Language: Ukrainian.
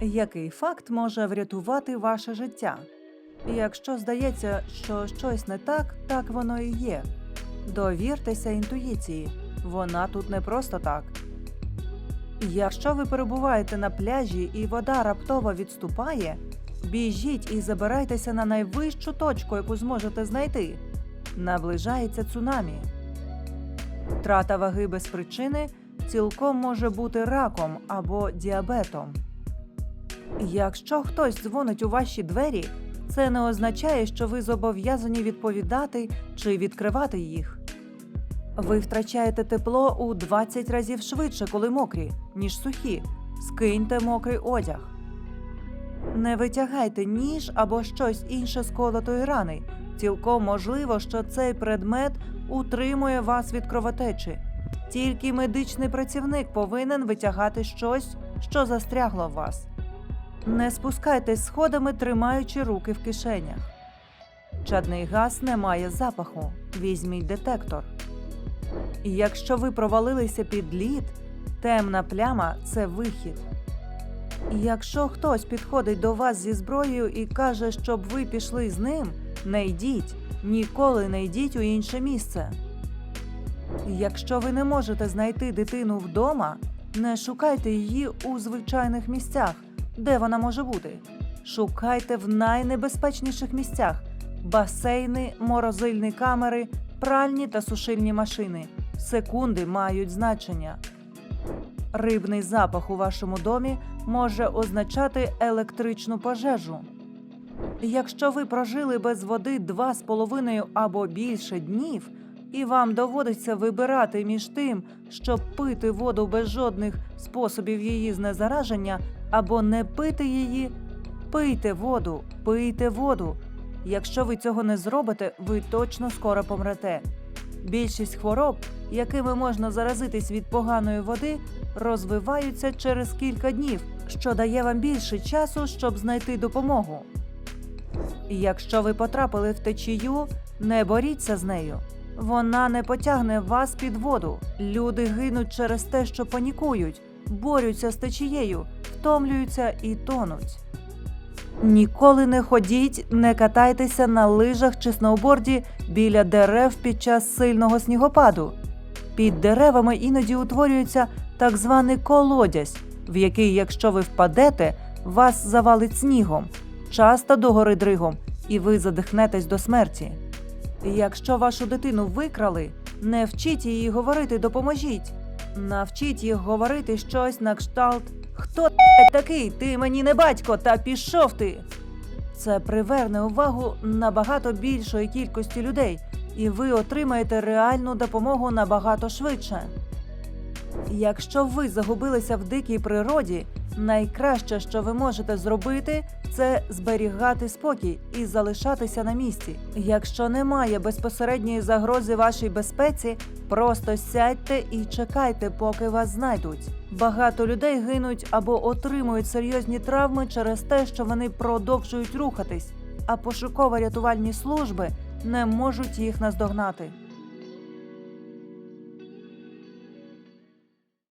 Який факт може врятувати ваше життя? Якщо здається, що щось не так, так воно і є. Довіртеся інтуїції, вона тут не просто так. Якщо ви перебуваєте на пляжі і вода раптово відступає, біжіть і забирайтеся на найвищу точку, яку зможете знайти. Наближається цунамі. Трата ваги без причини цілком може бути раком або діабетом. Якщо хтось дзвонить у ваші двері, це не означає, що ви зобов'язані відповідати чи відкривати їх. Ви втрачаєте тепло у 20 разів швидше, коли мокрі, ніж сухі. Скиньте мокрий одяг. Не витягайте ніж або щось інше з колотої рани. Цілком можливо, що цей предмет утримує вас від кровотечі. Тільки медичний працівник повинен витягати щось, що застрягло в вас. Не спускайтесь сходами, тримаючи руки в кишенях. Чадний газ не має запаху. Візьміть детектор. І Якщо ви провалилися під лід, темна пляма це вихід. І Якщо хтось підходить до вас зі зброєю і каже, щоб ви пішли з ним, не йдіть, ніколи не йдіть у інше місце. І Якщо ви не можете знайти дитину вдома, не шукайте її у звичайних місцях, де вона може бути. Шукайте в найнебезпечніших місцях: басейни, морозильні камери, пральні та сушильні машини. Секунди мають значення. Рибний запах у вашому домі може означати електричну пожежу. Якщо ви прожили без води два з половиною або більше днів, і вам доводиться вибирати між тим, щоб пити воду без жодних способів її знезараження, або не пити її, пийте воду, пийте воду. Якщо ви цього не зробите, ви точно скоро помрете. Більшість хвороб, якими можна заразитись від поганої води, розвиваються через кілька днів, що дає вам більше часу, щоб знайти допомогу. Якщо ви потрапили в течію, не боріться з нею. Вона не потягне вас під воду. Люди гинуть через те, що панікують, борються з течією, втомлюються і тонуть. Ніколи не ходіть, не катайтеся на лижах чи сноуборді біля дерев під час сильного снігопаду. Під деревами іноді утворюється так званий колодязь, в який, якщо ви впадете, вас завалить снігом, часто догори дригом, і ви задихнетесь до смерті. Якщо вашу дитину викрали, не вчіть її говорити допоможіть. Навчіть їх говорити щось на кшталт Хто такий? Ти мені не батько, та пішов ти. Це приверне увагу набагато більшої кількості людей, і ви отримаєте реальну допомогу набагато швидше. Якщо ви загубилися в дикій природі, найкраще, що ви можете зробити, це зберігати спокій і залишатися на місці. Якщо немає безпосередньої загрози вашій безпеці, просто сядьте і чекайте, поки вас знайдуть. Багато людей гинуть або отримують серйозні травми через те, що вони продовжують рухатись, а пошуково-рятувальні служби не можуть їх наздогнати.